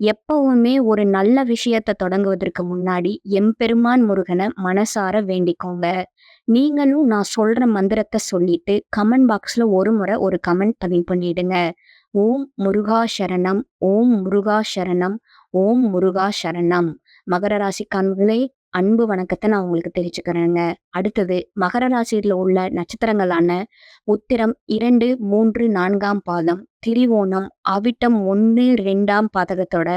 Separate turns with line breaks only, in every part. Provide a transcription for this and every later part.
எப்பவுமே ஒரு நல்ல விஷயத்த தொடங்குவதற்கு முன்னாடி எம்பெருமான் முருகனை மனசார வேண்டிக்கோங்க. நீங்களும் நான் சொல்ற மந்திரத்தை சொல்லிட்டு கமெண்ட் பாக்ஸ்ல ஒரு முறை ஒரு கமெண்ட் பதிவு பண்ணிடுங்க. ஓம் முருகா சரணம், ஓம் முருகா சரணம், ஓம் முருகா சரணம். மகர ராசிக்காரங்களே அன்பு வணக்கத்தை நான் உங்களுக்கு தெரிவிச்சுக்கிறேங்க. அடுத்தது மகர ராசியில் உள்ள நட்சத்திரங்களான உத்திரம் 2, 3, 4ஆம் பாதம், திரிவோணம், அவிட்டம் 1, 2ஆம் பாதகத்தோட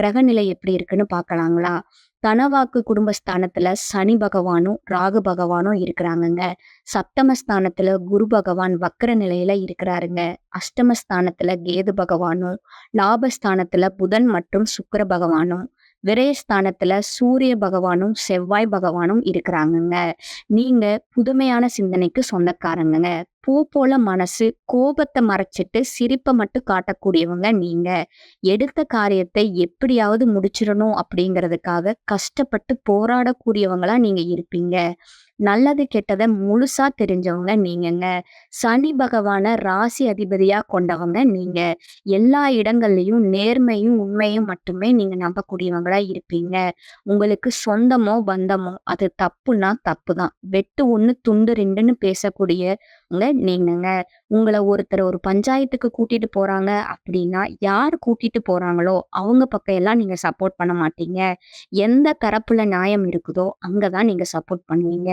கிரகநிலை எப்படி இருக்குன்னு பார்க்கலாங்களா? தனவாக்கு குடும்பஸ்தானத்துல சனி பகவானும், ராகு பகவானும் இருக்கிறாங்கங்க. சப்தமஸ்தானத்துல குரு பகவான் வக்கர நிலையில இருக்கிறாருங்க. அஷ்டமஸ்தானத்துல கேது பகவானும், லாபஸ்தானத்துல புதன் மற்றும் சுக்கர பகவானும், விரயஸ்தானத்துல சூரிய பகவானும், செவ்வாய் பகவானும் இருக்கிறாங்கங்க. நீங்க புதுமையான சிந்தனைக்கு சொந்தக்காரங்கங்க. பூ போல மனசு, கோபத்தை மறைச்சிட்டு சிரிப்பை மட்டும் காட்டக்கூடியவங்க நீங்க. எடுத்த காரியத்தை எப்படியாவது முடிச்சிடணும் அப்படிங்கிறதுக்காக கஷ்டப்பட்டு போராடக்கூடியவங்களா நீங்க இருப்பீங்க. நல்லது கெட்டதை முழுசா தெரிஞ்சவங்க நீங்கங்க. சனி பகவான ராசி அதிபதியா கொண்டவங்க நீங்க. எல்லா இடங்கள்லயும் நேர்மையும், உண்மையும் மட்டுமே நீங்க நம்பக்கூடியவங்களா இருப்பீங்க. உங்களுக்கு சொந்தமோ, பந்தமோ அது தப்புன்னா தப்பு தான் வெட்டு ஒன்று துண்டு 2ன்னு பேசக்கூடியவங்க நீங்கங்க. உங்களை ஒருத்தர் ஒரு பஞ்சாயத்துக்கு கூட்டிட்டு போறாங்க அப்படின்னா, யார் கூட்டிட்டு போறாங்களோ அவங்க பக்கம் எல்லாம் நீங்க சப்போர்ட் பண்ண மாட்டீங்க. எந்த தரப்புல நியாயம் இருக்குதோ அங்கதான் நீங்க சப்போர்ட் பண்ணுவீங்க.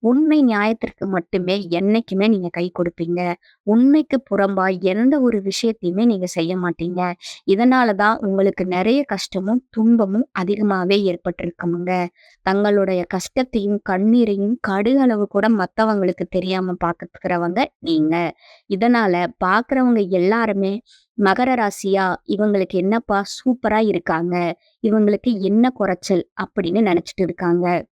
உண்மை நியாயத்திற்கு மட்டுமே என்னைக்குமே நீங்க கை கொடுப்பீங்க. உண்மைக்கு புறம்பா எந்த ஒரு விஷயத்தையுமே நீங்க செய்ய மாட்டீங்க. இதனாலதான் உங்களுக்கு நிறைய கஷ்டமும், துன்பமும் அதிகமாவே ஏற்பட்டிருக்குமுங்க. தங்களுடைய கஷ்டத்தையும், கண்ணீரையும் கடுகளவு கூட மத்தவங்களுக்கு தெரியாம பாக்குறவங்க நீங்க. இதனால பாக்குறவங்க எல்லாருமே மகர ராசியா, இவங்களுக்கு என்னப்பா சூப்பரா இருக்காங்க. இவங்களுக்கு என்ன குறைச்சல் அப்படின்னு நினைச்சிட்டு இருக்காங்க.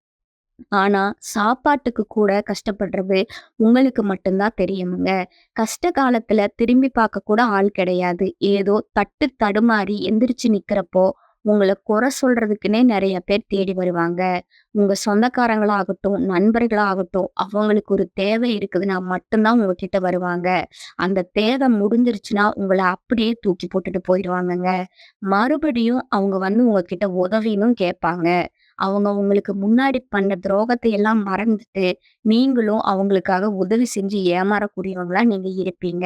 ஆனா, சாப்பாட்டுக்கு கூட கஷ்டப்படுறது உங்களுக்கு மட்டும்தான் தெரியுமுங்க. கஷ்ட காலத்துல திரும்பி பார்க்க கூட ஆள் கிடையாது. ஏதோ தட்டு தடுமாறி எந்திரிச்சு நிக்கிறப்போ, உங்களை குறை சொல்றதுக்குன்னே நிறைய பேர் தேடி வருவாங்க. உங்க சொந்தக்காரங்களாகட்டும், நண்பர்களாகட்டும், அவங்களுக்கு ஒரு தேவை இருக்குதுன்னா மட்டும்தான் உங்ககிட்ட வருவாங்க. அந்த தேவை முடிஞ்சிருச்சுன்னா, உங்களை அப்படியே தூக்கி போட்டுட்டு போயிடுவாங்கங்க மறுபடியும் அவங்க வந்து உங்ககிட்ட உதவினும் கேட்பாங்க. அவங்க உங்களுக்கு முன்னாடி பண்ண துரோகத்தை எல்லாம் மறந்துட்டு, நீங்களும் அவங்களுக்காக உதவி செஞ்சு ஏமாறக்கூடியவங்களா நீங்க இருப்பீங்க.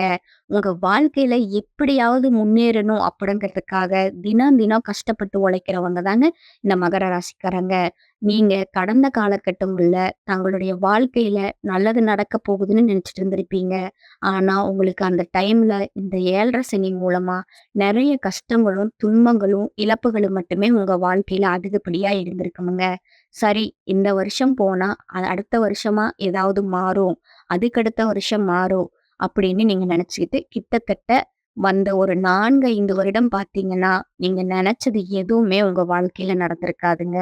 உங்க வாழ்க்கையில எப்படியாவது முன்னேறணும் அப்படிங்கிறதுக்காக தினம் தினம் கஷ்டப்பட்டு உழைக்கிறவங்க தாங்க இந்த மகர ராசிக்காரங்க. நீங்க கடந்த காலகட்டங்கள்ல தங்களுடைய வாழ்க்கையில நல்லது நடக்க போகுதுன்னு நினைச்சிட்டு இருந்திருப்பீங்க. ஆனா, உங்களுக்கு அந்த டைம்ல இந்த ஏழரை சனி மூலமா நிறைய கஷ்டங்களும், துன்பங்களும், இழப்புகளும் மட்டுமே உங்க வாழ்க்கையில அதிகப்படியா இருந்திருக்குமுங்க. சரி இந்த வருஷம் போனா, அடுத்த வருஷமா ஏதாவது மாறும். அதுக்கடுத்த வருஷம் மாறும் அப்படின்னு நீங்க நினைச்சுக்கிட்டு கிட்டத்தட்ட வந்த ஒரு 4, 5 வருடம் பார்த்தீங்கன்னா, நீங்க நினைச்சது எதுவுமே உங்க வாழ்க்கையில நடந்திருக்காதுங்க.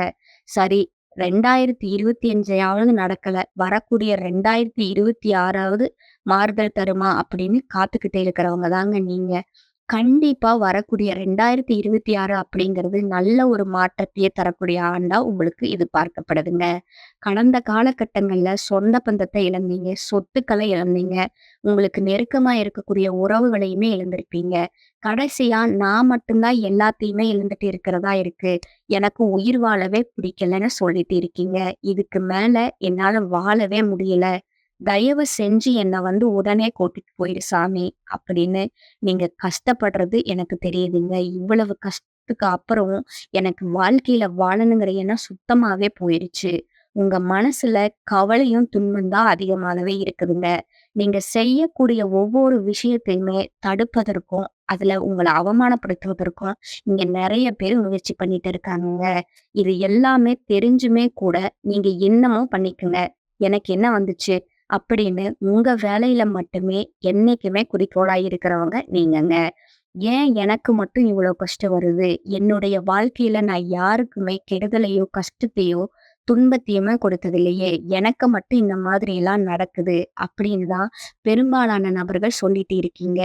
சரி 2025யாவது நடக்கல. வரக்கூடிய 2026வது மாறுதல் தருமா அப்படின்னு காத்துக்கிட்டே இருக்கிறவங்க தாங்க நீங்க. கண்டிப்பா வரக்கூடிய 2026 அப்படிங்கிறது நல்ல ஒரு மாற்றத்தையே தரக்கூடிய ஆண்டா உங்களுக்கு இது பார்க்கப்படுதுங்க. கடந்த காலகட்டங்கள்ல சொந்த பந்தத்தை இழந்தீங்க, சொத்துக்களை இழந்தீங்க. உங்களுக்கு நெருக்கமா இருக்கக்கூடிய உறவுகளையுமே இழந்திருப்பீங்க. கடைசியா நான் மட்டும்தான் எல்லாத்தையுமே இழந்துட்டு இருக்கிறதா இருக்கு. எனக்கு உயிர் வாழவே பிடிக்கலன்னு சொல்லிட்டு இருக்கீங்க. இதுக்கு மேல என்னால வாழவே முடியல. தயவு செஞ்சு என்னை வந்து உடனே கூட்டிட்டு போயிடு சாமி அப்படின்னு நீங்க கஷ்டப்படுறது எனக்கு தெரியுதுங்க. இவ்வளவு கஷ்டத்துக்கு அப்புறம் எனக்கு வாழ்க்கையில வாழணுங்கிற எண்ணம் சுத்தமாவே போயிருச்சு. உங்க மனசுல கவலையும், துன்பம் தான் அதிகமாகவே இருக்குதுங்க. நீங்க செய்யக்கூடிய ஒவ்வொரு விஷயத்தையுமே தடுப்பதற்கும், அதுல உங்களை அவமானப்படுத்துவதற்கும் இங்க நிறைய பேர் முயற்சி பண்ணிட்டு இருக்காங்கங்க. இது எல்லாமே தெரிஞ்சுமே கூட நீங்க என்னமோ பண்ணிக்கங்க. எனக்கு என்ன வந்துச்சு அப்படின்னு உங்க வேலையில மட்டுமே என்னைக்குமே குறிக்கோளா இருக்கிறவங்க நீங்கங்க. ஏன் எனக்கு மட்டும் இவ்வளவு கஷ்டம் வருது? என்னுடைய வாழ்க்கையில நான் யாருக்குமே கெடுதலையோ, கஷ்டத்தையோ துன்பத்தையுமே கொடுத்தது இல்லையே! எனக்கு மட்டும் இந்த மாதிரி எல்லாம் நடக்குது அப்படின்னு தான் பெரும்பாலான நபர்கள் சொல்லிட்டு இருக்கீங்க.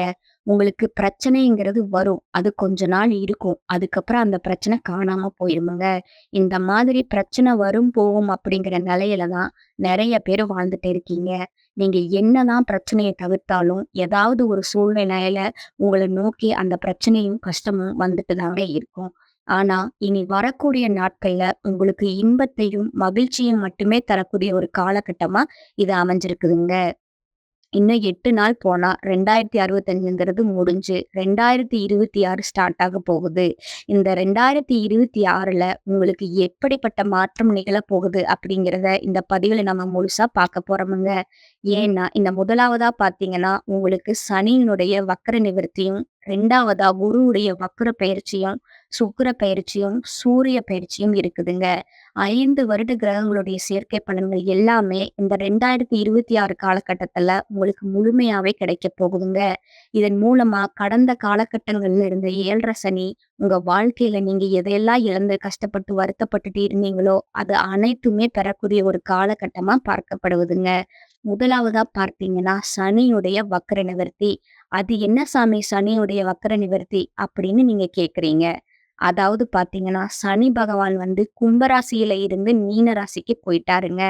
உங்களுக்கு பிரச்சனைங்கிறது வரும். அது கொஞ்ச நாள் இருக்கும். அதுக்கப்புறம் அந்த பிரச்சனை காணாம போயிருமுங்க. இந்த மாதிரி பிரச்சனை வரும், போகும் அப்படிங்கிற நிலையில தான் நிறைய பேர் வாழ்ந்துட்டு இருக்கீங்க. நீங்க என்னதான் பிரச்சனையை தவிர்த்தாலும், ஏதாவது ஒரு சூழ்நிலையில உங்களை நோக்கி அந்த பிரச்சனையும், கஷ்டமும் வந்துட்டு தாங்க இருக்கும். ஆனா, இனி வரக்கூடிய நாட்கள்ல உங்களுக்கு இன்பத்தையும், மகிழ்ச்சியும் மட்டுமே தரக்கூடிய ஒரு காலகட்டமா இது அமைஞ்சிருக்குதுங்க. இன்னும் எட்டு நாள் போனா 2065ங்கிறது முடிஞ்சு 2026 ஸ்டார்ட் ஆக போகுது. இந்த 2026ல உங்களுக்கு எப்படிப்பட்ட மாற்றம் நிகழ போகுது அப்படிங்கிறத இந்த பதிவுல நம்ம முழுசா பார்க்க போறோமுங்க. ஏன்னா, இந்த முதலாவதா பார்த்தீங்கன்னா, உங்களுக்கு சனியினுடைய வக்கர நிவர்த்தியும், ரெண்டாவதா குருவுடைய வக்கர பயிற்சியும் சுக்கிர பயிற்சியும் சூரிய பயிற்சியும் இருக்குதுங்க. ஐந்து வருட கிரகங்களுடைய சேர்க்கை பலன்கள் எல்லாமே இந்த 2026 காலகட்டத்துல உங்களுக்கு முழுமையாவே கிடைக்க போகுதுங்க. இதன் மூலமா கடந்த காலகட்டங்கள்ல இருந்த ஏழரை சனி, உங்க வாழ்க்கையில நீங்க எதையெல்லாம் இழந்து கஷ்டப்பட்டு வருத்தப்பட்டுட்டு இருந்தீங்களோ, அது அனைத்துமே பெறக்கூடிய ஒரு காலகட்டமா பார்க்கப்படுவதுங்க. முதலாவதா பார்த்தீங்கன்னா, சனியுடைய வக்கர நிவர்த்தி. அது என்ன சாமி சனியுடைய வக்கர நிவர்த்தி அப்படின்னு நீங்க கேக்குறீங்க அதாவது பார்த்தீங்கன்னா, சனி பகவான் வந்து கும்பராசியில இருந்து மீன ராசிக்கு போயிட்டாருங்க.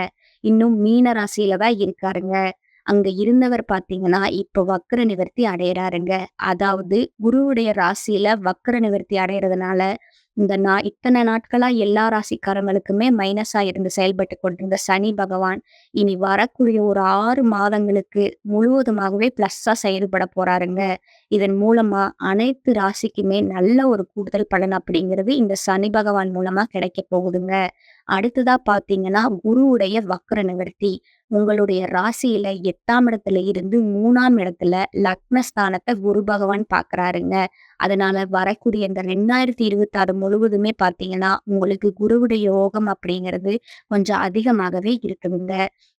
இன்னும் மீன ராசியில தான் இருக்காருங்க. அங்க இருந்தவர் பாத்தீங்கன்னா இப்ப வக்கர நிவர்த்தி அடையிறாருங்க அதாவது குருவுடைய ராசியில வக்கர நிவர்த்தி அடையிறதுனால இந்த நா இத்தனை நாட்களா எல்லா ராசிக்காரங்களுக்குமே மைனஸா இருந்து செயல்பட்டு கொண்டிருந்த சனி பகவான், இனி வரக்கூடிய ஒரு ஆறு மாதங்களுக்கு முழுவதுமாகவே பிளஸ்ஸா செயல்பட போறாருங்க. இதன் மூலமா அனைத்து ராசிக்குமே நல்ல ஒரு கூடுதல் பலன் அப்படிங்கிறது இந்த சனி பகவான் மூலமா கிடைக்க போகுதுங்க. அடுத்ததா பார்த்தீங்கன்னா, குருவுடைய வக்ர நிவர்த்தி. உங்களுடைய ராசியில எட்டாம் இடத்துல இருந்து மூணாம் இடத்துல லக்னஸ்தானத்தை குரு பகவான் பாக்குறாருங்க அதனால வரக்கூடிய இந்த 2026 முழுவதுமே பாத்தீங்கன்னா உங்களுக்கு குருவுடைய யோகம் அப்படிங்கிறது கொஞ்சம் அதிகமாகவே இருக்குதுங்க.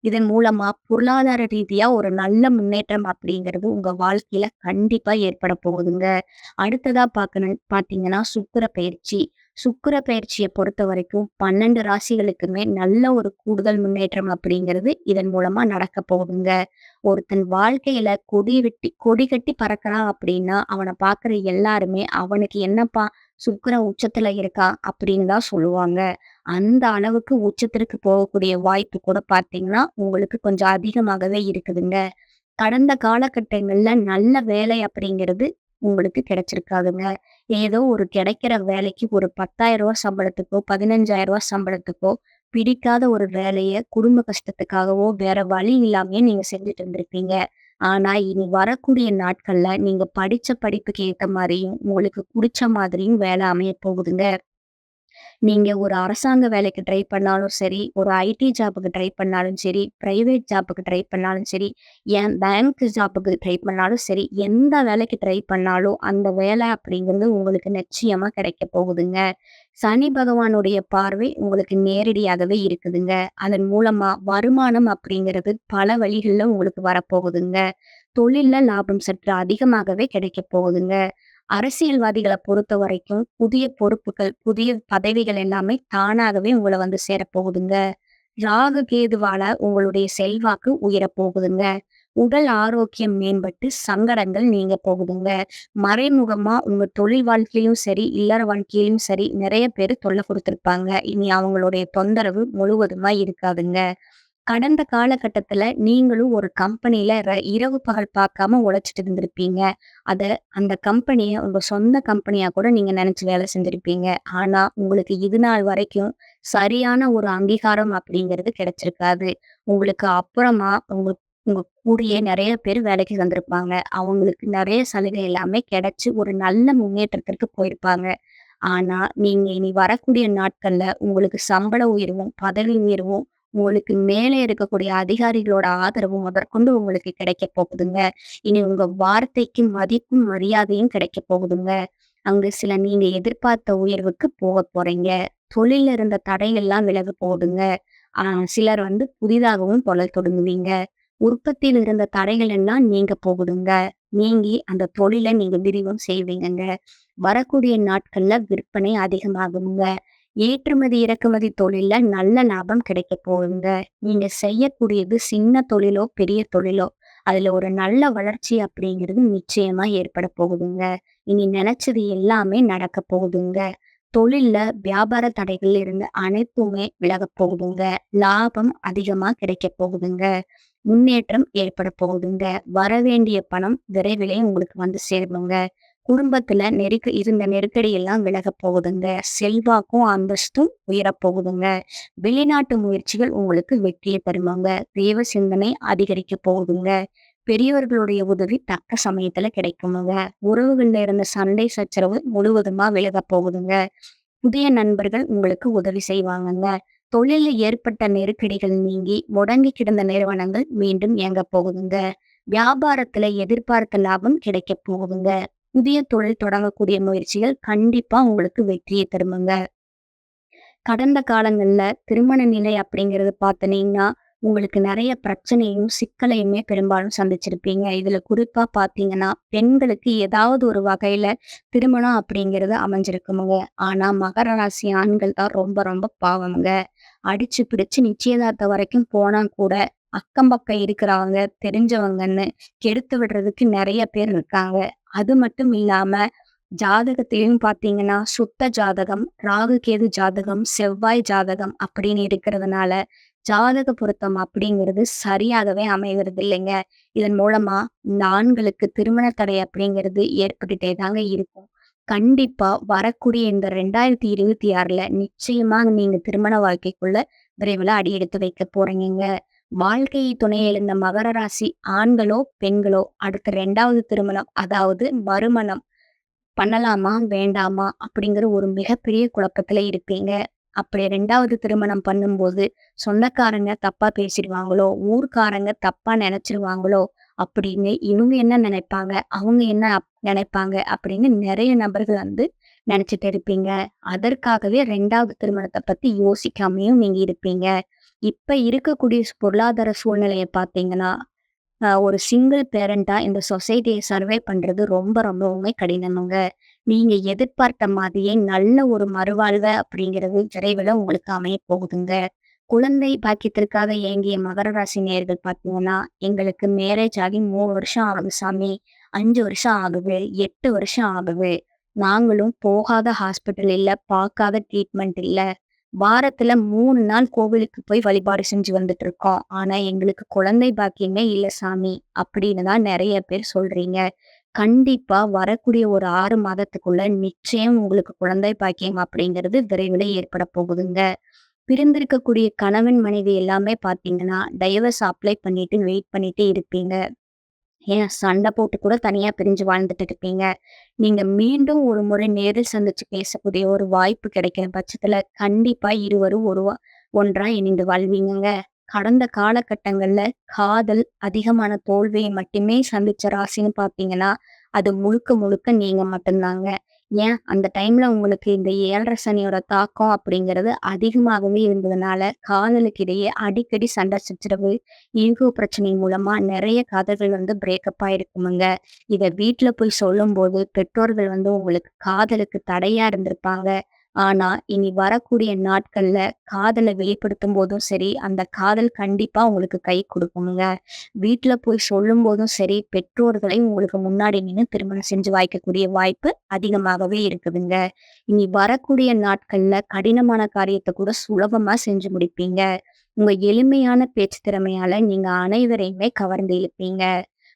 இதன் மூலமா பொருளாதார ரீதியா ஒரு நல்ல முன்னேற்றம் அப்படிங்கிறது உங்க வாழ்க்கையில கண்டிப்பா ஏற்பட போகுதுங்க. அடுத்ததா பார்க்கணும் பார்த்தீங்கன்னா, சுக்கிர பெயர்ச்சி. சுக்கிர பெயர்ச்சிய பொறுத்தவரைக்கும் 12 ராசிகளுக்குமே நல்ல ஒரு கூடுதல் முன்னேற்றம் அப்படிங்கிறது இதன் மூலமா நடக்க போகுதுங்க. ஒருத்தன் வாழ்க்கையில கொடி வெட்டி கொடி கட்டி பறக்கிறான் அப்படின்னா, அவன பார்க்குற எல்லாருமே, "அவனுக்கு என்னப்பா சுக்கர உச்சத்துல இருக்கா அப்படின்னு தான் சொல்லுவாங்க. அந்த அளவுக்கு உச்சத்திற்கு போகக்கூடிய வாய்ப்பு கூட பார்த்தீங்கன்னா, உங்களுக்கு கொஞ்சம் அதிகமாகவே இருக்குதுங்க. கடந்த காலகட்டங்கள்ல நல்ல வேலை அப்படிங்கிறது உங்களுக்கு கிடைச்சிருக்காதுங்க. ஏதோ ஒரு கிடைக்கிற வேலைக்கு ஒரு பத்தாயிரம் 10,000 சம்பளத்துக்கோ, பதினஞ்சாயிரம் 15,000 சம்பளத்துக்கோ, பிடிக்காத ஒரு வேலையை குடும்ப கஷ்டத்துக்காகவோ, வேற வழி இல்லாமயே நீங்க செஞ்சுட்டு இருந்திருப்பீங்க. ஆனா, இனி வரக்கூடிய நாட்கள்ல நீங்க படிச்ச படிப்புக்கு ஏத்த மாதிரியும் உங்களுக்கு பிடிச்ச மாதிரியும் வேலை அமைய போகுதுங்க. நீங்கள் ஒரு அரசாங்க வேலைக்கு ட்ரை பண்ணாலும் சரி, ஒரு ஐடி ஜாபுக்கு ட்ரை பண்ணாலும் சரி, ப்ரைவேட் ஜாப்புக்கு ட்ரை பண்ணாலும் சரி, ஏன் பேங்க் ஜாபுக்கு ட்ரை பண்ணாலும் சரி, எந்த வேலைக்கு ட்ரை பண்ணாலும் அந்த வேலை அப்படிங்கிறது உங்களுக்கு நிச்சயமாக கிடைக்கப் போகுதுங்க. சனி பகவானுடைய பார்வை உங்களுக்கு நேரடியாகவே இருக்குதுங்க. அதன் மூலமா வருமானம் அப்படிங்கிறது பல வழிகளில் உங்களுக்கு வரப்போகுதுங்க. தொழிலில் லாபம் சற்று அதிகமாகவே கிடைக்கப் போகுதுங்க. அரசியல்வாதிகளை பொறுத்த வரைக்கும் புதிய பொறுப்புகள், புதிய பதவிகள் எல்லாமே தானாகவே உங்களை வந்து சேரப்போகுதுங்க ராகு, கேதுவால உங்களுடைய செல்வாக்கு உயரப்போகுதுங்க உடல் ஆரோக்கியம் மேம்பட்டு சங்கடங்கள் நீங்க போகுதுங்க. மறைமுகமா உங்க தொழில் வாழ்க்கையிலும் சரி, இல்லற வாழ்க்கையிலும் சரி, நிறைய பேர் தொல்லை கொடுத்துருப்பாங்க இனி அவங்களுடைய தொந்தரவு முழுவதுமா இருக்காதுங்க. கடந்த காலகட்டத்துல நீங்களும் ஒரு கம்பெனியில ர இரவு பகல் பார்க்காம உழைச்சிட்டு இருந்திருப்பீங்க. அத அந்த கம்பெனியை உங்க சொந்த கம்பெனியா கூட நீங்க நினைச்சு வேலை செஞ்சிருப்பீங்க. ஆனா, உங்களுக்கு இது நாள் வரைக்கும் சரியான ஒரு அங்கீகாரம் அப்படிங்கிறது கிடைச்சிருக்காது. உங்களுக்கு அப்புறமா உங்க உங்க கூடயே நிறைய பேர் வேலைக்கு வந்திருப்பாங்க. அவங்களுக்கு நிறைய சலுகை எல்லாமே கிடைச்சு ஒரு நல்ல முன்னேற்றத்திற்கு போயிருப்பாங்க. ஆனா, நீங்க இனி வரக்கூடிய நாட்கள்ல உங்களுக்கு சம்பள உயர்வும், பதவி உயர்வும், உங்களுக்கு மேலே இருக்கக்கூடிய அதிகாரிகளோட ஆதரவு முதற்கொண்டு உங்களுக்கு கிடைக்கப் போகுதுங்க. இனி உங்க வார்த்தைக்கு மதிப்பும், மரியாதையும் கிடைக்கப் போகுதுங்க. அங்கு சில நீங்க எதிர்பார்த்த உயர்வுக்கு போகப் போறீங்க. தொழில இருந்த தடைகள்லாம் விலக போகுதுங்க. ஆஹ் சிலர் வந்து புதிதாகவும் தொழில் தொடங்குவீங்க. உற்பத்தியில் இருந்த தடைகள் எல்லாம் நீங்க போகுதுங்க. நீங்கி அந்த தொழிலை நீங்க விரிவும் செய்வீங்கங்க. வரக்கூடிய நாட்கள்ல விற்பனை அதிகமாகுங்க. ஏற்றுமதி இறக்குமதி தொழில நல்ல லாபம் கிடைக்க போகுங்க. நீங்க செய்யக்கூடியது சின்ன தொழிலோ பெரிய தொழிலோ அதுல ஒரு நல்ல வளர்ச்சி அப்படிங்கிறது நிச்சயமா ஏற்பட போகுதுங்க. இனி நினைச்சது எல்லாமே நடக்க போகுதுங்க. தொழில்ல வியாபார தடைகள் இருந்து அனைத்துமே விலக போகுதுங்க. லாபம் அதிகமா கிடைக்க போகுதுங்க. முன்னேற்றம் ஏற்பட போகுதுங்க. வர வேண்டிய பணம் விரைவிலே உங்களுக்கு வந்து சேருங்க. குடும்பத்துல நெருக்க இருந்த நெருக்கடி எல்லாம் விலக போகுதுங்க. செல்வாக்கும் அந்தஸ்தும் உயரப் போகுதுங்க. வெளிநாட்டு முயற்சிகள் உங்களுக்கு வெற்றியை தருவாங்க தெய்வ சிந்தனை அதிகரிக்க போகுதுங்க. பெரியவர்களுடைய உதவி தக்க சமயத்துல கிடைக்குமுங்க. உறவுகள்ல இருந்த சண்டை சச்சரவு முழுவதுமா விலக போகுதுங்க. புதிய நண்பர்கள் உங்களுக்கு உதவி செய்வாங்கங்க. தொழிலில் ஏற்பட்ட நெருக்கடிகள் நீங்கி முடங்கி கிடந்த நிறுவனங்கள் மீண்டும் இயங்க போகுதுங்க. வியாபாரத்துல எதிர்பார்த்த லாபம் கிடைக்க போகுதுங்க. புதிய தொழில் தொடங்கக்கூடிய முயற்சிகள் கண்டிப்பா உங்களுக்கு வெற்றியை தருமுங்க. கடந்த காலங்கள்ல திருமண நிலை அப்படிங்கிறது பார்த்தனீங்கன்னா உங்களுக்கு நிறைய பிரச்சனையும் சிக்கலையுமே பெரும்பாலும் சந்திச்சிருப்பீங்க. இதுல குறிப்பா பாத்தீங்கன்னா பெண்களுக்கு ஏதாவது ஒரு வகையில திருமணம் அப்படிங்கிறது அமைஞ்சிருக்குமுங்க. ஆனா மகர ராசி ஆண்கள் தான் ரொம்ப ரொம்ப பாவமுங்க. அடிச்சு பிடிச்சு நிச்சயதார்த்தம் வரைக்கும் போனா கூட அக்கம் பக்கம் இருக்கிறவங்க தெரிஞ்சவங்கன்னு கெடுத்து விடுறதுக்கு நிறைய பேர் இருக்காங்க. அது மட்டும் இல்லாம ஜாதகத்திலையும் பார்த்தீங்கன்னா சுத்த ஜாதகம் ராகு கேது ஜாதகம் செவ்வாய் ஜாதகம் அப்படின்னு இருக்கிறதுனால ஜாதக பொருத்தம் அப்படிங்கிறது சரியாகவே அமைகிறது இல்லைங்க. இதன் மூலமா இந்த ஆண்களுக்கு திருமண தடை அப்படிங்கிறது ஏற்பட்டுட்டே தாங்க இருக்கும். கண்டிப்பா வரக்கூடிய இந்த ரெண்டாயிரத்தி இருபத்தி ஆறுல நிச்சயமா நீங்க திருமண வாழ்க்கைக்குள்ள விரைவில் அடி எடுத்து வைக்க போறீங்க. வாழ்க்கையை துணை எழுந்த மகர ராசி ஆண்களோ பெண்களோ அடுத்த ரெண்டாவது திருமணம் அதாவது மறுமணம் பண்ணலாமா வேண்டாமா அப்படிங்கிற ஒரு மிகப்பெரிய குழப்பத்துல இருப்பீங்க. அப்படி ரெண்டாவது திருமணம் பண்ணும்போது சொந்தக்காரங்க தப்பா பேசிடுவாங்களோ ஊர்க்காரங்க தப்பா நினைச்சிருவாங்களோ அப்படின்னு இவங்க என்ன நினைப்பாங்க அவங்க என்ன நினைப்பாங்க அப்படின்னு நிறைய நபர்கள் வந்து நினைச்சிட்டு இருப்பீங்க. அதற்காகவே ரெண்டாவது திருமணத்தை பத்தி யோசிக்காமையும் நீங்க இருப்பீங்க. இப்போ இருக்கக்கூடிய பொருளாதார சூழ்நிலையை பார்த்தீங்கன்னா ஒரு சிங்கிள் பேரண்டாக இந்த சொசைட்டியை சர்வே பண்ணுறது ரொம்ப ரொம்பவுமே கடினமுங்க. நீங்கள் எதிர்பார்த்த மாதிரியே நல்ல ஒரு மறுவாழ்வு அப்படிங்கிறது விரைவில் உங்களுக்கு அமைய போகுதுங்க. குழந்தை பாக்கியத்திற்காக இயங்கிய மகர ராசி நேர்கள் பார்த்தீங்கன்னா எங்களுக்கு மேரேஜ் ஆகி மூணு வருஷம் ஆகுது சாமி. அஞ்சு வருஷம் ஆகுது எட்டு வருஷம் ஆகுது. நாங்களும் போகாத ஹாஸ்பிட்டல் இல்லை பார்க்காத ட்ரீட்மெண்ட் இல்லை. வாரத்துல மூணு நாள் கோவிலுக்கு போய் வழிபாடு செஞ்சு வந்துட்டு இருக்கோம் ஆனா எங்களுக்கு குழந்தை பாக்கியமே இல்ல சாமி அப்படின்னு தான் நிறைய பேர் சொல்றீங்க. கண்டிப்பா வரக்கூடிய ஒரு ஆறு மாதத்துக்குள்ள நிச்சயம் உங்களுக்கு குழந்தை பாக்கியம் அப்படிங்கிறது விரைவில் ஏற்பட போகுதுங்க. பிரிந்திருக்கக்கூடிய கணவன் மனைவி எல்லாமே பாத்தீங்கன்னா டைவர்ஸ் அப்ளை பண்ணிட்டு வெயிட் பண்ணிட்டு இருப்பீங்க. ஏன் சண்டை போட்டு கூட தனியா பிரிஞ்சு வாழ்ந்துட்டு இருப்பீங்க நீங்க மீண்டும் ஒரு முறை நேரில் சந்திச்சு பேசக்கூடிய ஒரு வாய்ப்பு கிடைக்கிற பட்சத்துல கண்டிப்பா இருவரும் ஒரு ஒன்றா இணைந்து வாழ்வீங்க கடந்த காலகட்டங்கள்ல காதல் அதிகமான தோல்வியை மட்டுமே சந்திச்ச ராசின்னு பார்த்தீங்கன்னா அது முழுக்க முழுக்க நீங்க மட்டும்தாங்க. ஏன்? அந்த டைம்ல உங்களுக்கு இந்த ஏழரை சனியோட தாக்கம் அப்படிங்கிறது அதிகமாகவே இருந்ததுனால காதலுக்கு இடையே அடிக்கடி சண்டை சச்சரவு ஈகோ பிரச்சனை மூலமா நிறைய காதல்கள் வந்து பிரேக்கப் ஆயிருக்குமுங்க. இதை வீட்டுல போய் சொல்லும் போது பெற்றோர்கள் வந்து உங்களுக்கு காதலுக்கு தடையா இருந்திருப்பாங்க. ஆனா இனி வரக்கூடிய நாட்கள்ல காதலை வெளிப்படுத்தும் போதும் சரி அந்த காதல் கண்டிப்பா உங்களுக்கு கை கொடுக்கணுங்க வீட்டுல போய் சொல்லும் போதும் சரி பெற்றோர்களை உங்களுக்கு முன்னாடி நின்று திருமணம் செஞ்சு வாய்க்கக்கூடிய வாய்ப்பு அதிகமாகவே இருக்குதுங்க. இனி வரக்கூடிய நாட்கள்ல கடினமான காரியத்தை கூட சுலபமா செஞ்சு முடிப்பீங்க. உங்க எளிமையான பேச்சு திறமையால நீங்க அனைவரையுமே கவர்ந்து இழுப்பீங்க.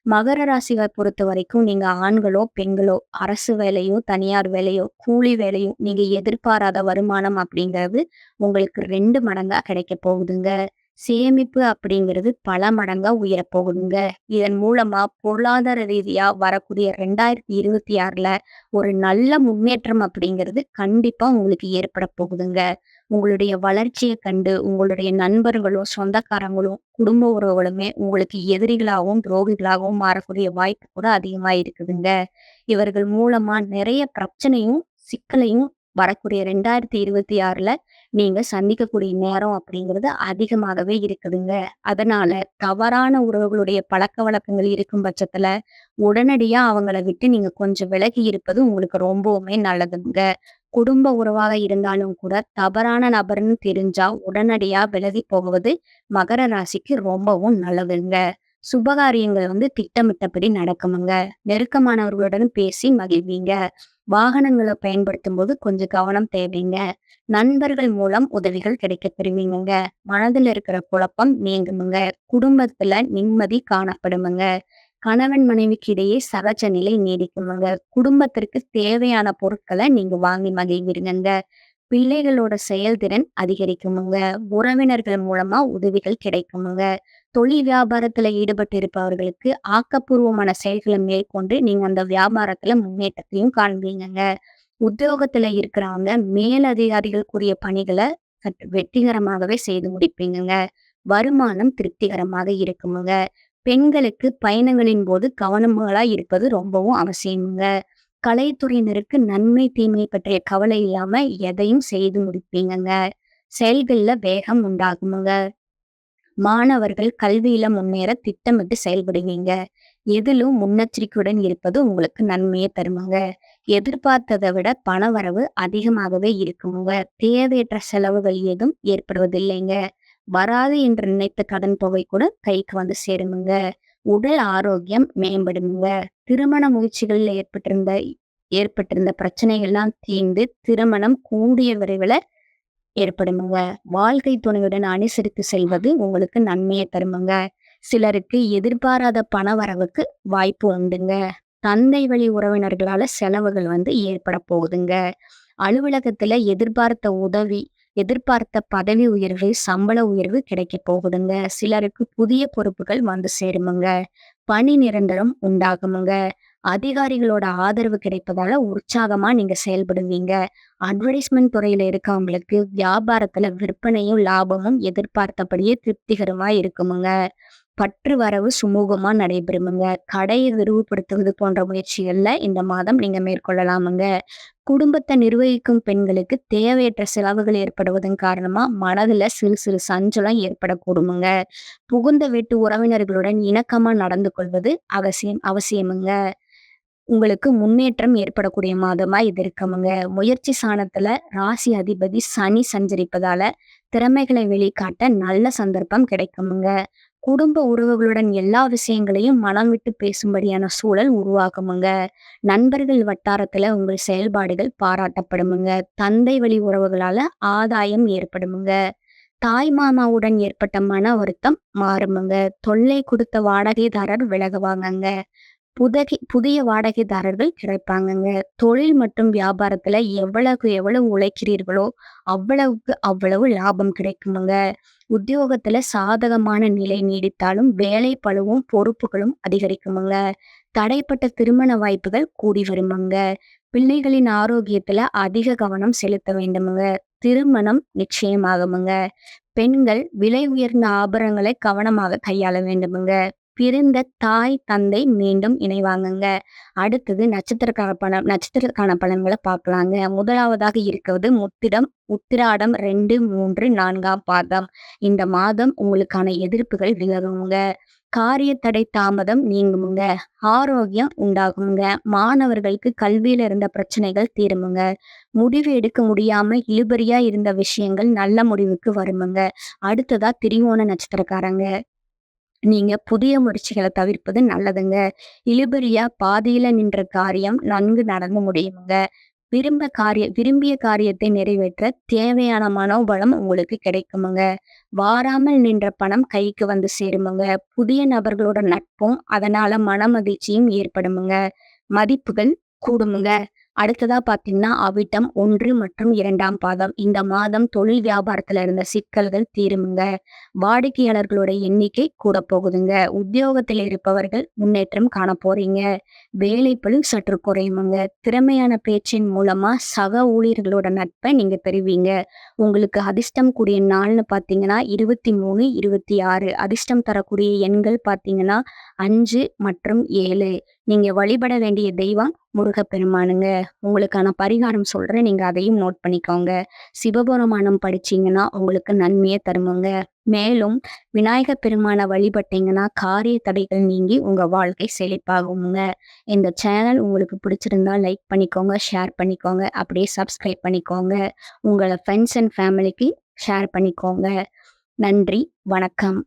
மகர ராசிகளை பொறுத்த வரைக்கும் நீங்க ஆண்களோ பெண்களோ அரசு வேலையோ தனியார் வேலையோ கூலி வேலையோ நீங்க எதிர்பாராத வருமானம் அப்படிங்கிறது உங்களுக்கு ரெண்டு மடங்கா கிடைக்க போகுதுங்க. சேமிப்பு அப்படிங்கிறது பல மடங்கா உயரப்போகுதுங்க இதன் மூலமா பொருளாதார ரீதியா வரக்கூடிய ரெண்டாயிரத்தி இருபத்தி ஆறுல ஒரு நல்ல முன்னேற்றம் அப்படிங்கிறது கண்டிப்பா உங்களுக்கு ஏற்பட போகுதுங்க. உங்களுடைய வளர்ச்சியை கண்டு உங்களுடைய நண்பர்களும் சொந்தக்காரங்களும் குடும்ப உறவுகளுமே உங்களுக்கு எதிரிகளாகவும் துரோகிகளாகவும் மாறக்கூடிய வாய்ப்பு கூட அதிகமா இருக்குதுங்க இவர்கள் மூலமா நிறைய பிரச்சனையும் சிக்கலையும் வரக்கூடிய ரெண்டாயிரத்தி இருபத்தி ஆறுல நீங்க சந்திக்கக்கூடிய நேரம் அப்படிங்கிறது அதிகமாகவே இருக்குதுங்க. அதனால தவறான உறவுகளுடைய பழக்க வழக்கங்கள் இருக்கும் பட்சத்துல உடனடியா அவங்கள விட்டு நீங்க கொஞ்சம் விலகி இருப்பது உங்களுக்கு ரொம்பவுமே நல்லதுங்க. குடும்ப உறவாக இருந்தாலும் கூட தவறான நபர்னு தெரிஞ்சா உடனடியா விலகி போகுவது மகர ராசிக்கு ரொம்பவும் நல்லதுங்க. சுபகாரியங்கள் வந்து திட்டமிட்டபடி நடக்குமுங்க. நெருக்கமானவர்களுடன் பேசி மகிழ்வீங்க. வாகனங்களை பயன்படுத்தும் போது கொஞ்சம் கவனம் தேவைங்க. நண்பர்கள் மூலம் உதவிகள் கிடைக்க பெறுவீங்க மனதில் இருக்கிற குழப்பம் நீங்குமுங்க. குடும்பத்துல நிம்மதி காணப்படுமுங்க. கணவன் மனைவிக்கு இடையே சகஜ நிலை நீடிக்குமுங்க. குடும்பத்திற்கு தேவையான பொருட்களை நீங்க வாங்கி மகிழ்வீருங்க பிள்ளைகளோட செயல்திறன் அதிகரிக்குமுங்க. உறவினர்கள் மூலமா உதவிகள் கிடைக்குமுங்க. தொழில் வியாபாரத்துல ஈடுபட்டு இருப்பவர்களுக்கு ஆக்கப்பூர்வமான செயல்களை மேற்கொண்டு நீங்க அந்த வியாபாரத்துல முன்னேற்றத்தையும் காண்பீங்கங்க. உத்தியோகத்துல இருக்கிறவங்க மேலதிகாரிகளுக்குரிய பணிகளை சற்று வெற்றிகரமாகவே செய்து முடிப்பீங்கங்க. வருமானம் திருப்திகரமாக இருக்குமுங்க. பெண்களுக்கு பயணங்களின் போது கவனங்களா இருப்பது ரொம்பவும் அவசியமுங்க. கலைத்துறையினருக்கு நன்மை தீமை பற்றிய கவலை இல்லாம எதையும் செய்து முடிப்பீங்கங்க. செயல்களில் வேகம் உண்டாகுமுங்க. மாணவர்கள் கல்வியில முன்னேற திட்டமிட்டு செயல்படுவீங்க. எதிலும் முன்னெச்சரிக்கையுடன் இருப்பது உங்களுக்கு நன்மையை தருமாங்க. எதிர்பார்த்ததை விட பண வரவு அதிகமாகவே இருக்குங்க. தேவையற்ற செலவுகள் ஏதும் ஏற்படுவதில்லைங்க. வராது என்று நினைத்த கடன் தொகை கூட கைக்கு வந்து சேருமுங்க. உடல் ஆரோக்கியம் மேம்படுமுங்க. திருமண முயற்சிகளில் ஏற்பட்டிருந்த ஏற்பட்டிருந்த பிரச்சனைகள்லாம் தீர்ந்து திருமணம் கூடிய விரைவில் ஏற்படுமுங்க. வாழ்க்கை துணையுடன் அனுசரித்து செல்வது உங்களுக்கு நன்மையை தருமுங்க. சிலருக்கு எதிர்பாராத பண வரவுக்கு வாய்ப்பு உண்டுங்க. தந்தை வழி உறவினர்களால செலவுகள் வந்து ஏற்பட போகுதுங்க. அலுவலகத்துல எதிர்பார்த்த உதவி எதிர்பார்த்த பதவி உயர்வு சம்பள உயர்வு கிடைக்க போகுதுங்க. சிலருக்கு புதிய பொறுப்புகள் வந்து சேருமுங்க. பணி நிரந்தரம் உண்டாகுமுங்க. அதிகாரிகளோட ஆதரவு கிடைப்பதால உற்சாகமா நீங்க செயல்படுவீங்க. அட்வர்டைஸ்மெண்ட் துறையில இருக்கவங்களுக்கு வியாபாரத்துல விற்பனையும் லாபமும் எதிர்பார்த்தபடியே திருப்திகரமா இருக்குமுங்க. பற்று வரவு சுமூகமா நடைபெறுமுங்க. கடையை விரிவுபடுத்துவது போன்ற முயற்சிகள்ல இந்த மாதம் நீங்க மேற்கொள்ளலாமுங்க. குடும்பத்தை நிர்வகிக்கும் பெண்களுக்கு தேவையற்ற செலவுகள் ஏற்படுவதன் காரணமா மனதுல சிறு சிறு சஞ்சலம் ஏற்படக்கூடுமுங்க. புகுந்த வீட்டு உறவினர்களுடன் இணக்கமா நடந்து கொள்வது அவசியம் அவசியமுங்க. உங்களுக்கு முன்னேற்றம் ஏற்படக்கூடிய மாதமா இது இருக்கமுங்க. முயற்சி சாணத்துல ராசி அதிபதி சனி சஞ்சரிப்பதால திறமைகளை வெளிக்காட்ட நல்ல சந்தர்ப்பம் கிடைக்குமுங்க. குடும்ப உறவுகளுடன் எல்லா விஷயங்களையும் மனம் விட்டு பேசும்படியான சூழல் உருவாகுமுங்க. நண்பர்கள் வட்டாரத்துல உங்கள் செயல்பாடுகள் பாராட்டப்படுமுங்க. தந்தை வழி உறவுகளால ஆதாயம் ஏற்படுமுங்க. தாய் மாமாவுடன் ஏற்பட்ட மன வருத்தம் மாறுமுங்க. தொல்லை கொடுத்த வாடகைதாரர் விலகுவாங்கங்க. புதகி புதிய வாடகைதாரர்கள் கிடைப்பாங்கங்க. தொழில் மற்றும் வியாபாரத்துல எவ்வளவுக்கு எவ்வளவு உழைக்கிறீர்களோ அவ்வளவுக்கு அவ்வளவு லாபம் கிடைக்குமுங்க உத்தியோகத்துல சாதகமான நிலை நீடித்தாலும் வேலை பழுவும் பொறுப்புகளும் அதிகரிக்குமுங்க. தடைப்பட்ட திருமண வாய்ப்புகள் கூடி வருமுங்க. பிள்ளைகளின் ஆரோக்கியத்துல அதிக கவனம் செலுத்த வேண்டுமுங்க. திருமணம் நிச்சயமாகுமுங்க. பெண்கள் விலை உயர்ந்த ஆபரணங்களை கவனமாக கையாள வேண்டுமுங்க. பிறந்த தாய் தந்தை மீண்டும் இணைவாங்கங்க அடுத்தது நட்சத்திரக்கான பணம் நட்சத்திரக்கான பலன்களை பார்க்கலாங்க. முதலாவதாக இருக்கிறது முத்திடம் உத்திராடம் ரெண்டு மூன்று நான்காம் பாதம். இந்த மாதம் உங்களுக்கான எதிர்ப்புகள் விலகுங்க. காரிய தடை தாமதம் நீங்குமுங்க ஆரோக்கியம் உண்டாகுங்க. மாணவர்களுக்கு கல்வியில இருந்த பிரச்சனைகள் தீருமுங்க. முடிவு எடுக்க முடியாம இழுபறியா இருந்த விஷயங்கள் நல்ல முடிவுக்கு வருமுங்க. அடுத்ததா திரிவோண நட்சத்திரக்காரங்க. நீங்க புதிய முயற்சிகளை தவிர்ப்பது நல்லதுங்க. இழுபறியா பாதியில நின்ற காரியம் நன்கு நடந்து முடியுங்க. விரும்ப காரிய விரும்பிய காரியத்தை நிறைவேற்ற தேவையான மனோபலம் உங்களுக்கு கிடைக்குமுங்க. வாராமல் நின்ற பணம் கைக்கு வந்து சேருமுங்க. புதிய நபர்களோட நட்பும் அதனால மன மகிழ்ச்சியும் ஏற்படுமுங்க. மதிப்புகள் கூடுமுங்க. அடுத்ததா பாத்தீங்கன்னா அவிட்டம் ஒன்று மற்றும் இரண்டாம் பாதம். இந்த மாதம் தொழில் வியாபாரத்துல இருந்த சிக்கல்கள் தீருமுங்க. வாடிக்கையாளர்களோட எண்ணிக்கை கூட போகுதுங்க. உத்தியோகத்தில் இருப்பவர்கள் முன்னேற்றம் காண போறீங்க. வேலைப்பழு சற்று குறையுமுங்க. திறமையான பேச்சின் மூலமா சக ஊழியர்களோட நட்பை நீங்க பெறுவீங்க. உங்களுக்கு அதிர்ஷ்டம் கூடிய நாள்னு பாத்தீங்கன்னா இருபத்தி மூணு இருபத்தி ஆறு. அதிர்ஷ்டம் தரக்கூடிய எண்கள் பாத்தீங்கன்னா அஞ்சு மற்றும் ஏழு. நீங்க வழிபட வேண்டிய தெய்வம் முருகப்பெருமானுங்க. உங்களுக்கான பரிகாரம் சொல்றேன். நீங்க அதையும் நோட் பண்ணிக்கோங்க. சிவபுரமானம் படிச்சீங்கன்னா உங்களுக்கு நன்மையை தருமுங்க. மேலும் விநாயகர் பெருமானை வழிபட்டீங்கன்னா காரிய தடைகள் நீங்கி உங்க வாழ்க்கை செழிப்பாகுங்க. இந்த சேனல் உங்களுக்கு பிடிச்சிருந்தா லைக் பண்ணிக்கோங்க, ஷேர் பண்ணிக்கோங்க. அப்படியே சப்ஸ்கிரைப் பண்ணிக்கோங்க. உங்களை ஃப்ரெண்ட்ஸ் அண்ட் ஃபேமிலிக்கு ஷேர் பண்ணிக்கோங்க. நன்றி, வணக்கம்.